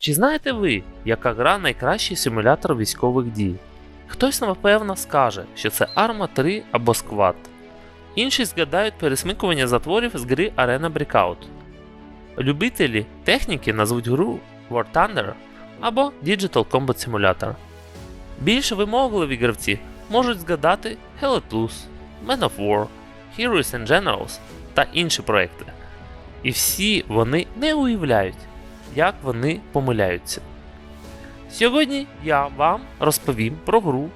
Чи знаєте ви, яка гра найкращий симулятор військових дій? Хтось напевно скаже, що це Arma 3 або Squad. Інші згадають пересмикування затворів з гри Arena Breakout. Любителі техніки назвуть гру War Thunder або Digital Combat Simulator. Більш вимогливі гравці можуть згадати Hell Let Loose, Man of War, Heroes and Generals та інші проекти. І всі вони не уявляють, як вони помиляються. Сьогодні я вам розповім про гру,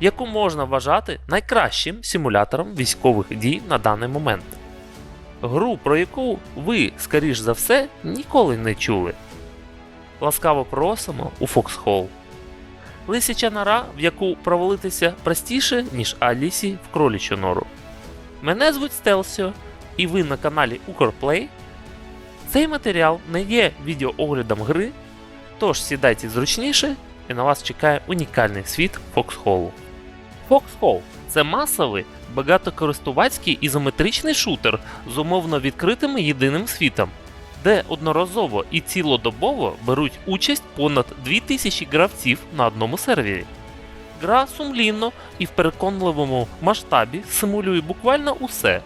яку можна вважати найкращим симулятором військових дій на даний момент. Гру, про яку ви, скоріш за все, ніколи не чули. Ласкаво просимо у Фоксхол. Лисяча нора, в яку провалитися простіше, ніж Алісі в кролічу нору. Мене звуть Стелсіо, і ви на каналі Укрплей. Цей матеріал не є відеооглядом гри, тож сідайте зручніше і на вас чекає унікальний світ Фоксхолу. Фоксхол це масовий, багатокористувацький ізометричний шутер з умовно відкритим єдиним світом, де одноразово і цілодобово беруть участь понад 2000 гравців на одному сервері. Гра сумлінно і в переконливому масштабі симулює буквально усе: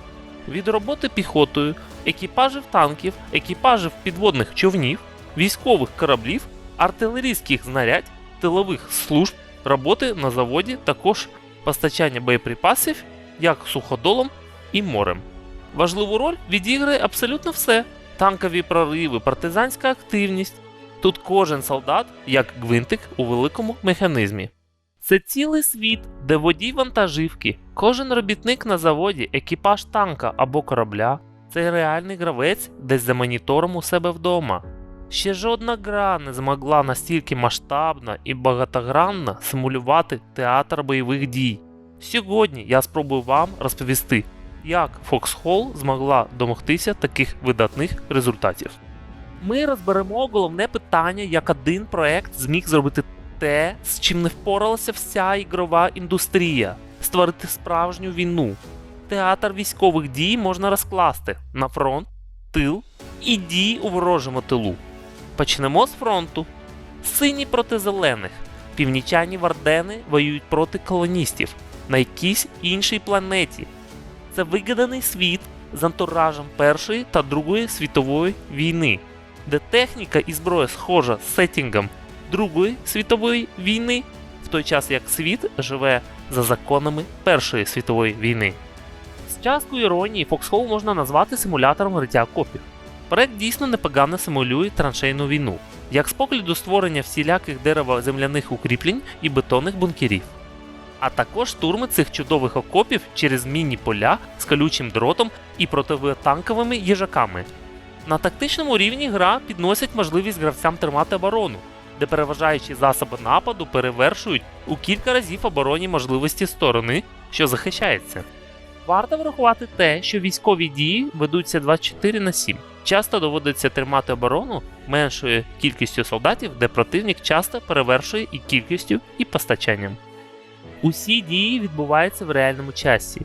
від роботи піхотою, екіпажів танків, екіпажів підводних човнів, військових кораблів, артилерійських знарядь, тилових служб, роботи на заводі, також постачання боєприпасів як суходолом і морем. Важливу роль відіграє абсолютно все: танкові прориви, партизанська активність. Тут кожен солдат як гвинтик у великому механізмі. Це цілий світ, де водій вантажівки, кожен робітник на заводі, екіпаж танка або корабля це реальний гравець десь за монітором у себе вдома. Ще жодна гра не змогла настільки масштабно і багатогранно симулювати театр бойових дій. Сьогодні я спробую вам розповісти, як Foxhole змогла домогтися таких видатних результатів. Ми розберемо головне питання, як один проект зміг зробити те, з чим не впоралася вся ігрова індустрія створити справжню війну. Театр військових дій можна розкласти на фронт, тил і дії у ворожому тилу. Почнемо з фронту. Сині проти зелених. Північані Вардени воюють проти колоністів на якійсь іншій планеті. Це вигаданий світ з антуражем Першої та Другої світової війни, де техніка і зброя схожа з сеттінгом Другої світової війни, в той час як світ живе за законами Першої світової війни. З часткою іронії Foxhole можна назвати симулятором гриття окопів. Проект дійсно непогано симулює траншейну війну, як з погляду створення всіляких дерево-земляних укріплень і бетонних бункерів. А також штурми цих чудових окопів через мінні поля з колючим дротом і противотанковими їжаками. На тактичному рівні гра підносить можливість гравцям тримати оборону, де переважаючі засоби нападу перевершують у кілька разів оборонні можливості сторони, що захищається. Варто врахувати те, що військові дії ведуться 24 на 7. Часто доводиться тримати оборону меншою кількістю солдатів, де противник часто перевершує і кількістю, і постачанням. Усі дії відбуваються в реальному часі.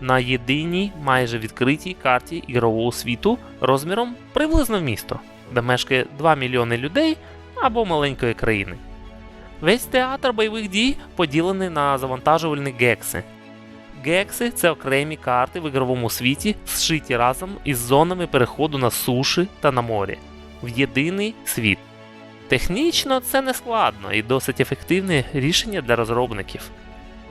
На єдиній майже відкритій карті ігрового світу розміром приблизно в місто, де мешкає 2 мільйони людей або маленької країни. Весь театр бойових дій поділений на завантажувальні гекси. Гекси це окремі карти в ігровому світі, зшиті разом із зонами переходу на суші та на морі в єдиний світ. Технічно це не складно і досить ефективне рішення для розробників.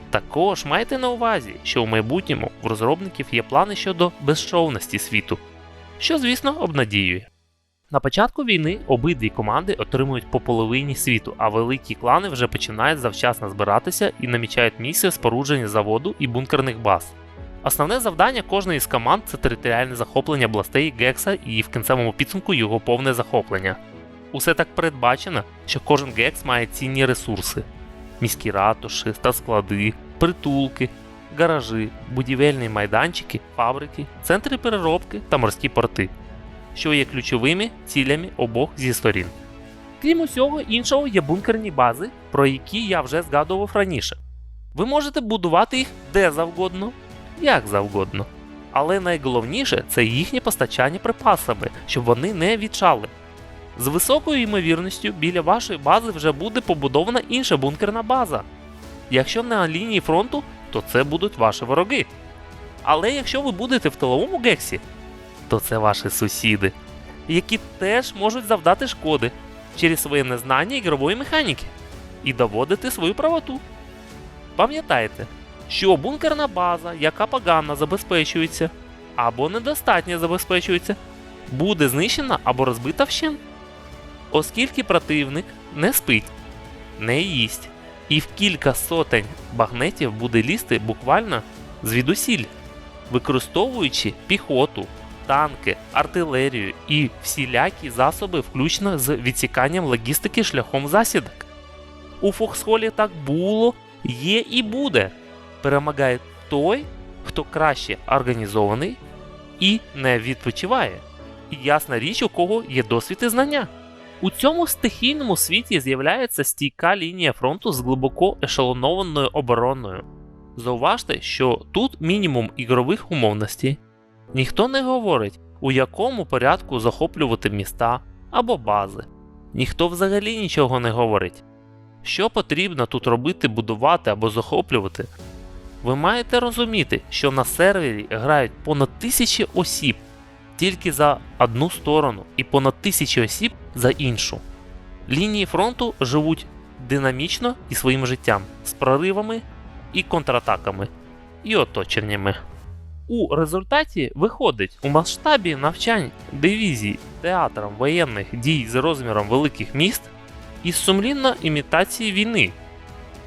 Також майте на увазі, що в майбутньому в розробників є плани щодо безшовності світу, що, звісно, обнадіює. На початку війни обидві команди отримують по половині світу, а великі клани вже починають завчасно збиратися і намічають місце спорудження заводу і бункерних баз. Основне завдання кожної з команд це територіальне захоплення областей Гекса і в кінцевому підсумку його повне захоплення. Усе так передбачено, що кожен гекс має цінні ресурси: міські ратуші та склади, притулки, гаражі, будівельні майданчики, фабрики, центри переробки та морські порти, що є ключовими цілями обох зі сторін. Крім усього іншого, є бункерні бази, про які я вже згадував раніше. Ви можете будувати їх де завгодно, як завгодно. Але найголовніше це їхнє постачання припасами, щоб вони не відчали. З високою ймовірністю біля вашої бази вже буде побудована інша бункерна база. Якщо не на лінії фронту, то це будуть ваші вороги. Але якщо ви будете в тиловому гексі, то це ваші сусіди, які теж можуть завдати шкоди через своє незнання ігрової механіки і доводити свою правоту. Пам'ятайте, що бункерна база, яка погано забезпечується або недостатньо забезпечується, буде знищена або розбита вщент. Оскільки противник не спить, не їсть, і в кілька сотень багнетів буде лізти буквально звідусіль, використовуючи піхоту, танки, артилерію і всілякі засоби, включно з відсіканням логістики шляхом засідок. У Фоксхолі так було, є і буде. Перемагає той, хто краще організований і не відпочиває. І ясна річ, у кого є досвід і знання. У цьому стихійному світі з'являється стійка лінія фронту з глибоко ешелонованою обороною. Зауважте, що тут мінімум ігрових умовностей. Ніхто не говорить, у якому порядку захоплювати міста або бази. Ніхто взагалі нічого не говорить. Що потрібно тут робити, будувати або захоплювати? Ви маєте розуміти, що на сервері грають понад тисячі осіб тільки за одну сторону і понад тисячі осіб за іншу. Лінії фронту живуть динамічно і своїм життям з проривами і контратаками і оточеннями. У результаті виходить у масштабі навчань дивізій театрам воєнних дій з розміром великих міст із сумлінно імітації війни.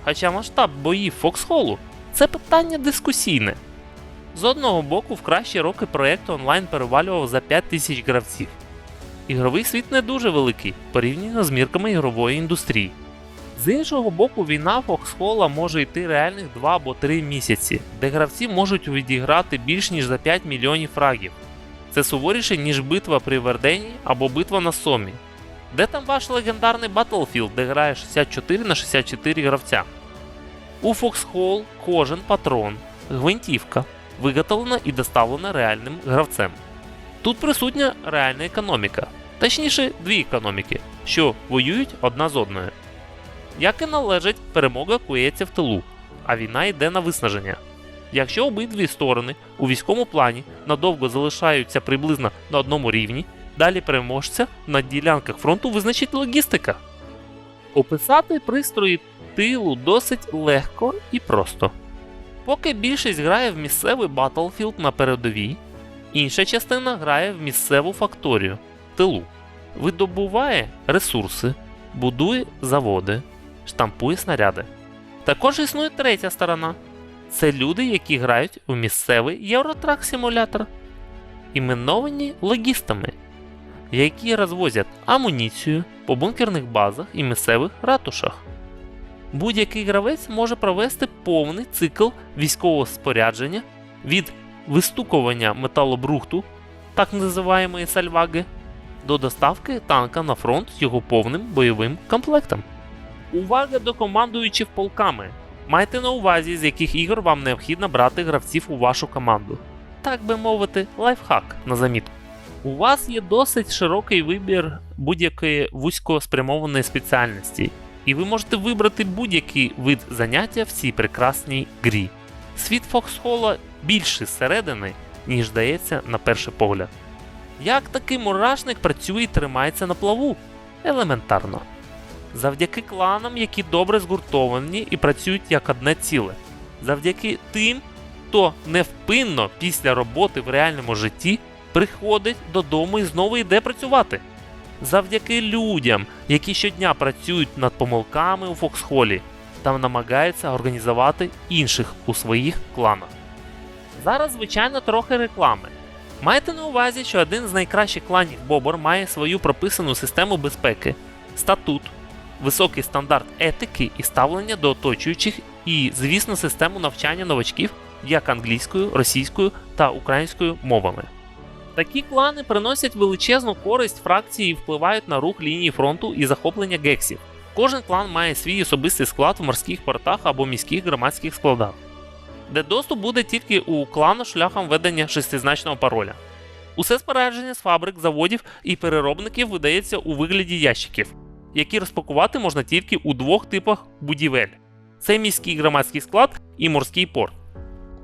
Хоча масштаб боїв Фоксхолу це питання дискусійне. З одного боку, в кращі роки проєкту онлайн перевалював за 5 тисяч гравців. Ігровий світ не дуже великий порівняно з мірками ігрової індустрії. З іншого боку, війна Фоксхола може йти реальних 2 або 3 місяці, де гравці можуть відіграти більш ніж за 5 мільйонів фрагів. Це суворіше, ніж битва при Вердені або битва на Сомі. Де там ваш легендарний Battlefield, де грає 64 на 64 гравця? У Foxhole кожен патрон, гвинтівка, виготовлена і доставлена реальним гравцем. Тут присутня реальна економіка, точніше, дві економіки, що воюють одна з одною. Як і належить, перемога кується в тилу, а війна йде на виснаження. Якщо обидві сторони у військовому плані надовго залишаються приблизно на одному рівні, далі переможця на ділянках фронту визначить логістика. Описати пристрої тилу досить легко і просто. Поки більшість грає в місцевий Battlefield на передовій, інша частина грає в місцеву факторію тилу, видобуває ресурси, будує заводи, штампує снаряди. Також існує третя сторона це люди, які грають у місцевий Eurotrack симулятор, іменовані логістами, які розвозять амуніцію по бункерних базах і місцевих ратушах. Будь-який гравець може провести повний цикл військового спорядження від вистукування металобрухту, так називаємої сальваги, до доставки танка на фронт з його повним бойовим комплектом. Увага до командуючих полками. Майте на увазі, з яких ігор вам необхідно брати гравців у вашу команду. Так би мовити, лайфхак на замітку. У вас є досить широкий вибір будь-якої вузькоспрямованої спеціальності, і ви можете вибрати будь-який вид заняття в цій прекрасній грі. Світ Фоксхола більший зсередини, ніж здається на перший погляд. Як такий мурашник працює і тримається на плаву? Елементарно. Завдяки кланам, які добре згуртовані і працюють як одне ціле. Завдяки тим, хто невпинно після роботи в реальному житті приходить додому і знову йде працювати. Завдяки людям, які щодня працюють над помилками у Фоксхолі та намагаються організувати інших у своїх кланах. Зараз, звичайно, трохи реклами. Майте на увазі, що один з найкращих кланів Бобор має свою прописану систему безпеки, статут, високий стандарт етики і ставлення до оточуючих, і, звісно, систему навчання новачків як англійською, російською та українською мовами. Такі клани приносять величезну користь фракції і впливають на рух лінії фронту і захоплення гексів. Кожен клан має свій особистий склад в морських портах або міських громадських складах, де доступ буде тільки у клану шляхом ведення шестизначного пароля. Усе спорядження з фабрик, заводів і переробників видається у вигляді ящиків, які розпакувати можна тільки у двох типах будівель: це міський громадський склад і морський порт.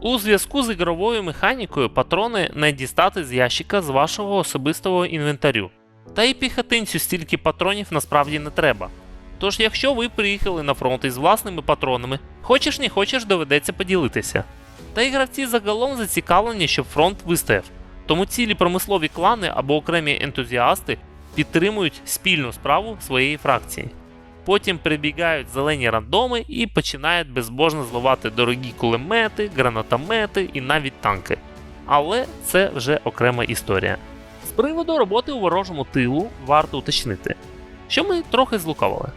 У зв'язку з ігровою механікою патрони не дістати з ящика з вашого особистого інвентарю. Та й піхотинцю стільки патронів насправді не треба. Тож, якщо ви приїхали на фронт із власними патронами, хочеш не хочеш доведеться поділитися. Та й гравці загалом зацікавлені, щоб фронт вистояв. Тому цілі промислові клани або окремі ентузіасти підтримують спільну справу своєї фракції. Потім прибігають зелені рандоми і починають безбожно зливати дорогі кулемети, гранатомети і навіть танки. Але це вже окрема історія. З приводу роботи у ворожому тилу варто уточнити, що ми трохи злукавили.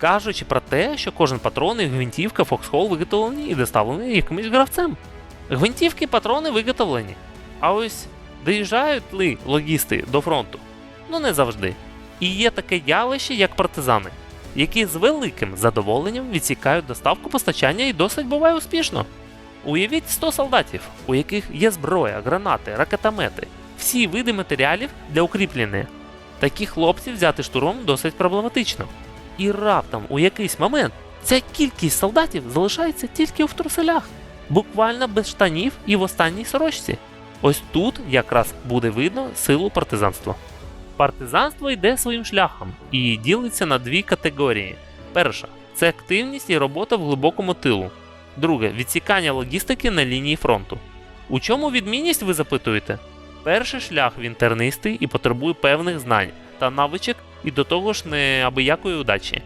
Кажучи про те, що кожен патрон і гвинтівка Foxhole виготовлені і доставлені якимось гравцем. Гвинтівки патрони виготовлені. А ось доїжджають ли логісти до фронту? Ну не завжди. І є таке явище, як партизани, які з великим задоволенням відсікають доставку постачання і досить буває успішно. Уявіть 100 солдатів, у яких є зброя, гранати, ракетомети, всі види матеріалів для укріплення. Такі хлопців взяти штурмом досить проблематично. І раптом у якийсь момент ця кількість солдатів залишається тільки в труселях, буквально без штанів і в останній сорочці. Ось тут якраз буде видно силу партизанства. Партизанство йде своїм шляхом і ділиться на дві категорії. Перша це активність і робота в глибокому тилу. Друге відсікання логістики на лінії фронту. У чому відмінність ви запитуєте? Перший шлях він тернистий і потребує певних знань та навичок і до того ж неабиякої удачі.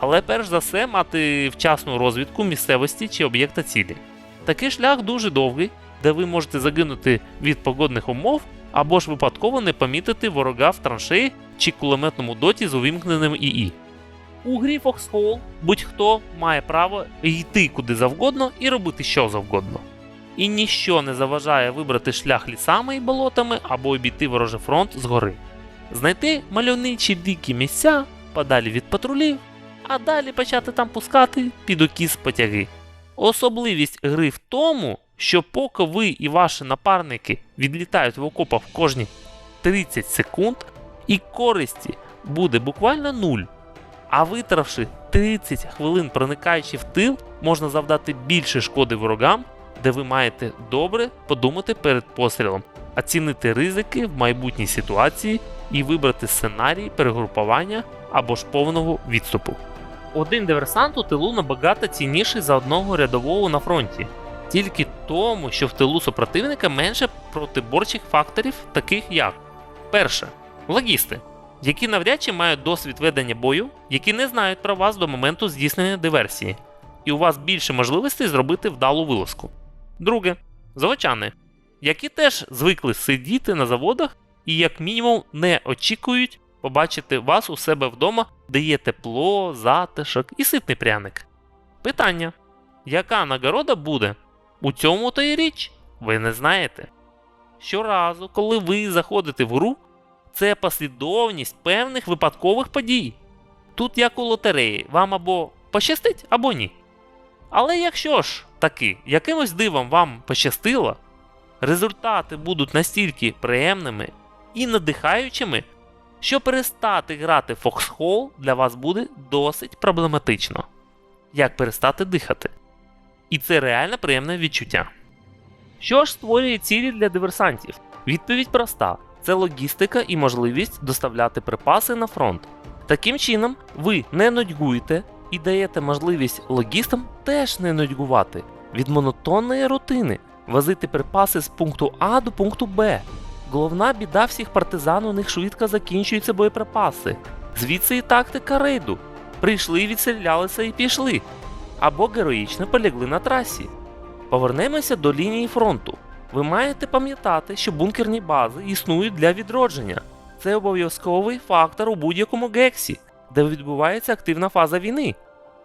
Але перш за все мати вчасну розвідку місцевості чи об'єкта цілі. Такий шлях дуже довгий, де ви можете загинути від погодних умов або ж випадково не помітити ворога в траншеї чи кулеметному доті з увімкненим ІІ. У грі Foxhole будь-хто має право йти куди завгодно і робити що завгодно. І ніщо не заважає вибрати шлях лісами і болотами або обійти ворожий фронт згори. Знайти мальовничі дикі місця подалі від патрулів, а далі почати там пускати під окіс потяги. Особливість гри в тому, що поки ви і ваші напарники відлітають в окопах кожні 30 секунд, і користі буде буквально нуль. А витравши 30 хвилин проникаючи в тил, можна завдати більше шкоди ворогам, де ви маєте добре подумати перед пострілом, оцінити ризики в майбутній ситуації і вибрати сценарій перегрупування або ж повного відступу. Один диверсант у тилу набагато цінніший за одного рядового на фронті, тільки тому, що в тилу супротивника менше протиборчих факторів, таких як перше логісти, які навряд чи мають досвід ведення бою, які не знають про вас до моменту здійснення диверсії, і у вас більше можливостей зробити вдалу вилазку. Друге заводчани, які теж звикли сидіти на заводах і, як мінімум, не очікують побачити вас у себе вдома, де є тепло, затишок і ситний пряник. Питання: яка нагорода буде? У цьому то й річ, ви не знаєте. Щоразу, коли ви заходите в гру, це послідовність певних випадкових подій. Тут, як у лотереї, вам або пощастить, або ні. Але якщо ж таки якимось дивом вам пощастило, результати будуть настільки приємними і надихаючими, що перестати грати Foxhole для вас буде досить проблематично. Як перестати дихати? І це реально приємне відчуття. Що ж створює цілі для диверсантів? Відповідь проста: це логістика і можливість доставляти припаси на фронт. Таким чином, ви не нудьгуєте і даєте можливість логістам теж не нудьгувати від монотонної рутини, возити припаси з пункту А до пункту Б. Головна біда всіх партизан у них швидко закінчуються боєприпаси. Звідси і тактика рейду. Прийшли, відстрілялися і пішли. Або героїчно полягли на трасі. Повернемося до лінії фронту. Ви маєте пам'ятати, що бункерні бази існують для відродження. Це обов'язковий фактор у будь-якому гексі, де відбувається активна фаза війни.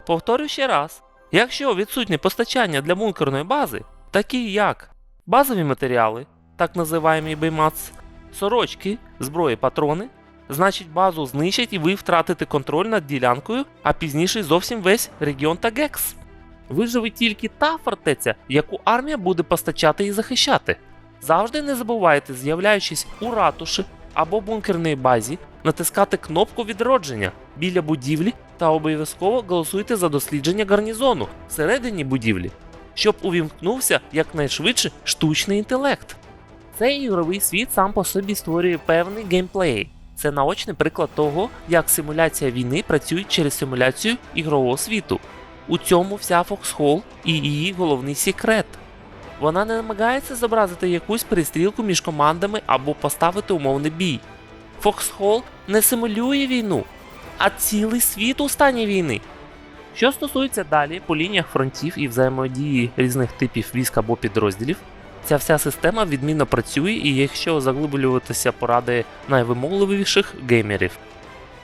Повторю ще раз: якщо відсутнє постачання для бункерної бази, такі як базові матеріали, так називаємо беймац, сорочки, зброї, патрони, значить базу знищать і ви втратите контроль над ділянкою, а пізніше зовсім весь регіон та гекс. Виживе тільки та фортеця, яку армія буде постачати і захищати. Завжди не забувайте, з'являючись у ратуші або бункерній базі, натискати кнопку відродження біля будівлі та обов'язково голосуйте за дослідження гарнізону всередині будівлі, щоб увімкнувся якнайшвидше штучний інтелект. Цей ігровий світ сам по собі створює певний геймплей. Це наочний приклад того, як симуляція війни працює через симуляцію ігрового світу. У цьому вся Foxhole і її головний секрет. Вона не намагається зобразити якусь перестрілку між командами або поставити умовний бій. Foxhole не симулює війну, а цілий світ у стані війни. Що стосується далі по лініях фронтів і взаємодії різних типів військ або підрозділів, ця вся система відмінно працює і якщо заглиблюватися поради найвимогливіших геймерів.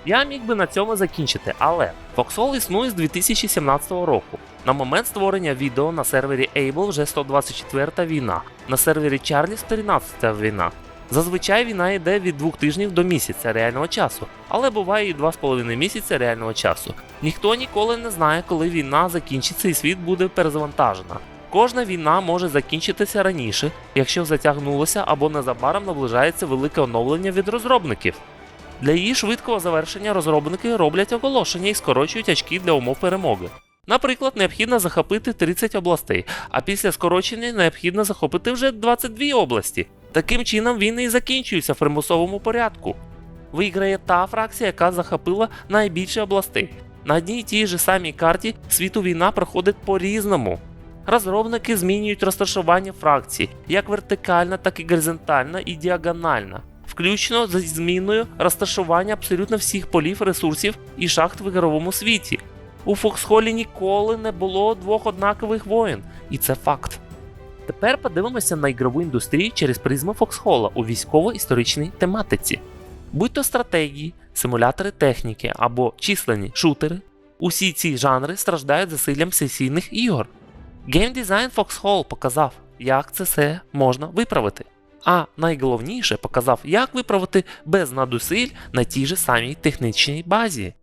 Я міг би на цьому закінчити, але Foxhole існує з 2017 року. На момент створення відео на сервері Able вже 124 війна, на сервері Charlie 113 війна. Зазвичай війна йде від двох тижнів до місяця реального часу, але буває і 2,5 місяця реального часу. Ніхто ніколи не знає, коли війна закінчиться і світ буде перезавантажена. Кожна війна може закінчитися раніше, якщо затягнулося або незабаром наближається велике оновлення від розробників. Для її швидкого завершення розробники роблять оголошення і скорочують очки для умов перемоги. Наприклад, необхідно захопити 30 областей, а після скорочення необхідно захопити вже 22 області. Таким чином війни і закінчуються в примусовому порядку. Виграє та фракція, яка захопила найбільше областей. На одній і тій же самій карті світу війна проходить по-різному. Розробники змінюють розташування фракцій як вертикально, так і горизонтально і діагонально, включно зі зміною розташування абсолютно всіх полів ресурсів і шахт в ігровому світі. У Фоксхолі ніколи не було двох однакових воєн, і це факт. Тепер подивимося на ігрову індустрію через призму Фоксхола у військово-історичній тематиці. Будь то стратегії, симулятори техніки або численні шутери, усі ці жанри страждають засиллям сесійних ігор. Геймдизайн Foxhole показав, як це все можна виправити. А найголовніше показав, як виправити без надусиль на тій же самій технічній базі.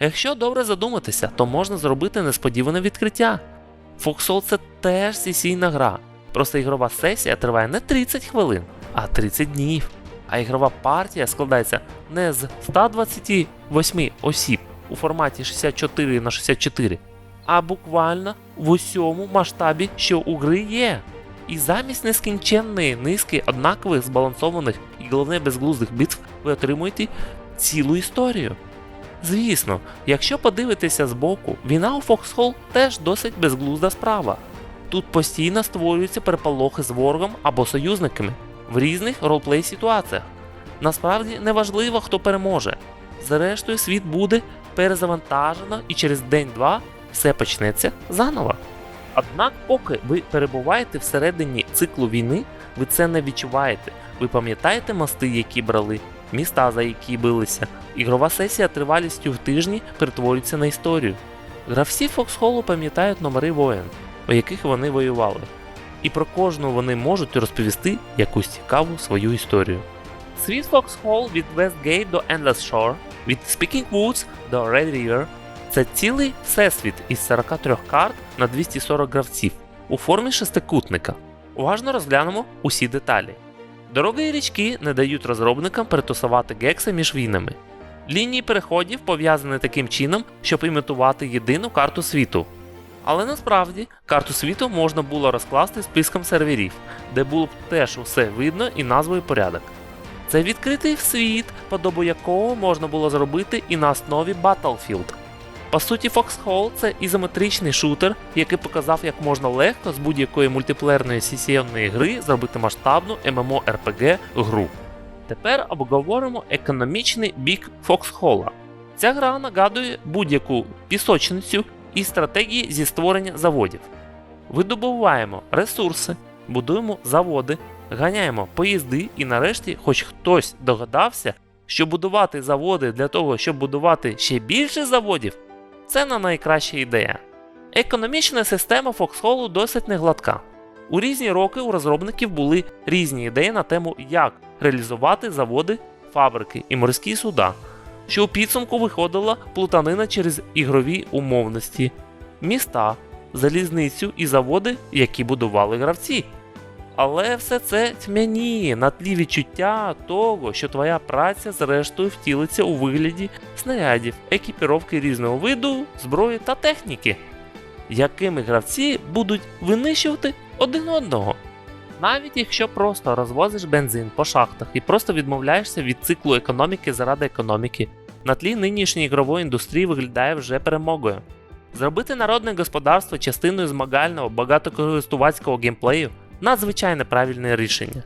Якщо добре задуматися, то можна зробити несподіване відкриття. Foxhole це теж сесійна гра. Просто ігрова сесія триває не 30 хвилин, а 30 днів. А ігрова партія складається не з 128 осіб у форматі 64 на 64, а буквально в усьому масштабі, що у гри є. І замість нескінченної низки однакових збалансованих і головне безглуздих битв ви отримуєте цілу історію. Звісно, якщо подивитися збоку, війна у Foxhole теж досить безглузда справа. Тут постійно створюються переполохи з ворогом або союзниками в різних ролплей ситуаціях. Насправді неважливо, хто переможе. Зрештою, світ буде перезавантажено і через день-два все почнеться заново. Однак, поки ви перебуваєте всередині циклу війни, ви це не відчуваєте. Ви пам'ятаєте мости, які брали, міста, за які билися. Ігрова сесія тривалістю в тижні перетворюється на історію. Гравці Фоксхолу пам'ятають номери воєн, у яких вони воювали. І про кожну вони можуть розповісти якусь цікаву свою історію. Світ Foxhole від Westgate до Endless Shore, від Speaking Woods до Red River це цілий всесвіт із 43 карт на 240 гравців у формі шестикутника. Уважно розглянемо усі деталі. Дороги і річки не дають розробникам перетусувати гекси між війнами. Лінії переходів пов'язані таким чином, щоб імітувати єдину карту світу. Але насправді карту світу можна було розкласти списком серверів, де було б теж усе видно і назвою порядок. Це відкритий світ, подобу якого можна було зробити і на основі Battlefield. По суті, Foxhole це ізометричний шутер, який показав, як можна легко з будь-якої мультиплеерної сесійної гри зробити масштабну MMORPG гру. Тепер обговоримо економічний бік Foxhole. Ця гра нагадує будь-яку пісочницю і стратегії зі створення заводів. Видобуваємо ресурси, будуємо заводи, ганяємо поїзди, і нарешті, хоч хтось догадався, що будувати заводи для того, щоб будувати ще більше заводів, це не найкраща ідея. Економічна система Foxhole досить негладка. У різні роки у розробників були різні ідеї на тему, як реалізувати заводи, фабрики і морські суда, що у підсумку виходила плутанина через ігрові умовності, міста, залізницю і заводи, які будували гравці. Але все це тьмяніє на тлі відчуття того, що твоя праця зрештою втілиться у вигляді снарядів, екіпіровки різного виду, зброї та техніки, якими гравці будуть винищувати один одного. Навіть якщо просто розвозиш бензин по шахтах і просто відмовляєшся від циклу економіки заради економіки, на тлі нинішньої ігрової індустрії виглядає вже перемогою. Зробити народне господарство частиною змагального багатокористувацького геймплею надзвичайно правильне рішення.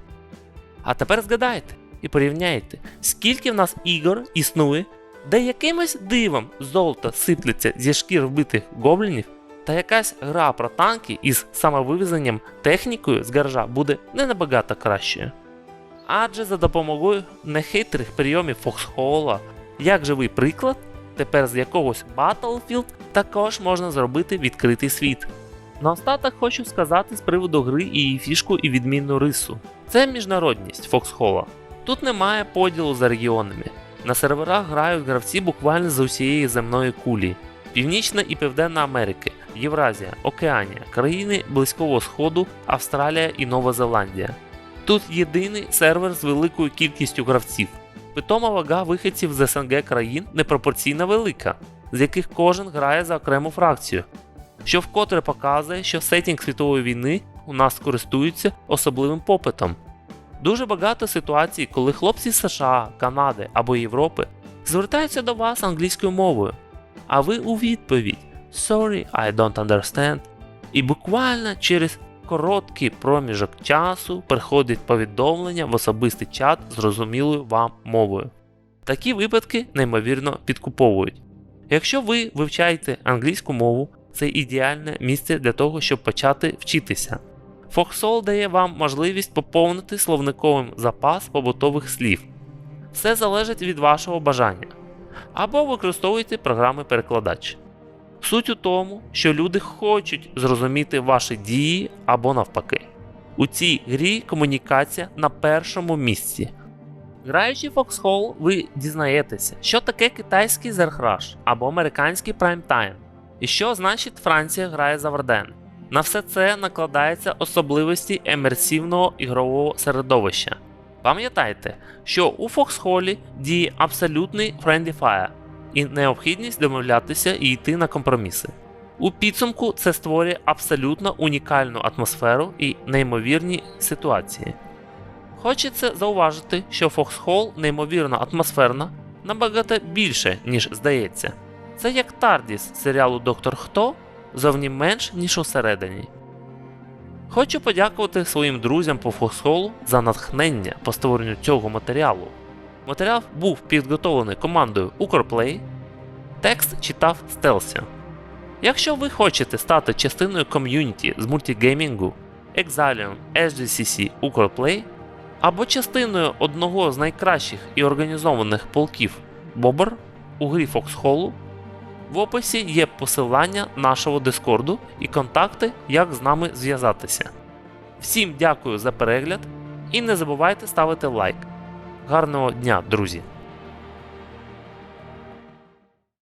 А тепер згадайте і порівняйте, скільки в нас ігор існує, де якимось дивом золото сиплеться зі шкір вбитих гоблінів, та якась гра про танки із самовивезенням технікою з гаража буде не набагато кращою. Адже за допомогою нехитрих прийомів Фоксхола, як живий приклад, тепер з якогось Battlefield також можна зробити відкритий світ. Наостаток хочу сказати з приводу гри і її фішку і відмінну рису. Це міжнародність Фоксхола. Тут немає поділу за регіонами. На серверах грають гравці буквально з усієї земної кулі. Північна і Південна Америки, Євразія, Океанія, країни Близького Сходу, Австралія і Нова Зеландія. Тут єдиний сервер з великою кількістю гравців. Питома вага вихідців з СНГ країн непропорційно велика, з яких кожен грає за окрему фракцію, що вкотре показує, що сетінг світової війни у нас користується особливим попитом. Дуже багато ситуацій, коли хлопці з США, Канади або Європи звертаються до вас англійською мовою, а ви у відповідь Sorry, I don't understand. І буквально через короткий проміжок часу приходить повідомлення в особистий чат зрозумілою вам мовою. Такі випадки неймовірно підкуповують. Якщо ви вивчаєте англійську мову, це ідеальне місце для того, щоб почати вчитися. Foxhole дає вам можливість поповнити словниковим запас побутових слів. Все залежить від вашого бажання. Або використовуйте програми-перекладач. Суть у тому, що люди хочуть зрозуміти ваші дії або навпаки. У цій грі комунікація на першому місці. Граючи в Foxhole, ви дізнаєтеся, що таке китайський зерхраш або американський прайм-тайм, і що значить Франція грає за Варден. На все це накладаються особливості емерсивного ігрового середовища. Пам'ятайте, що у Foxhole діє абсолютний friendly fire і необхідність домовлятися і йти на компроміси. У підсумку це створює абсолютно унікальну атмосферу і неймовірні ситуації. Хочеться зауважити, що Foxhole неймовірно атмосферна набагато більше, ніж здається. Це як Тардіс серіалу Доктор Хто зовні менш, ніж усередині. Хочу подякувати своїм друзям по Foxhole за натхнення по створенню цього матеріалу. Матеріал був підготовлений командою Укрплay, текст читав Стелсі. Якщо ви хочете стати частиною ком'юніті з мультигеймінгу Exalion SGCC Укрплay або частиною одного з найкращих і організованих полків Бобер у грі Foxhole, в описі є посилання нашого Дискорду і контакти, як з нами зв'язатися. Всім дякую за перегляд і не забувайте ставити лайк. Гарного дня, друзі!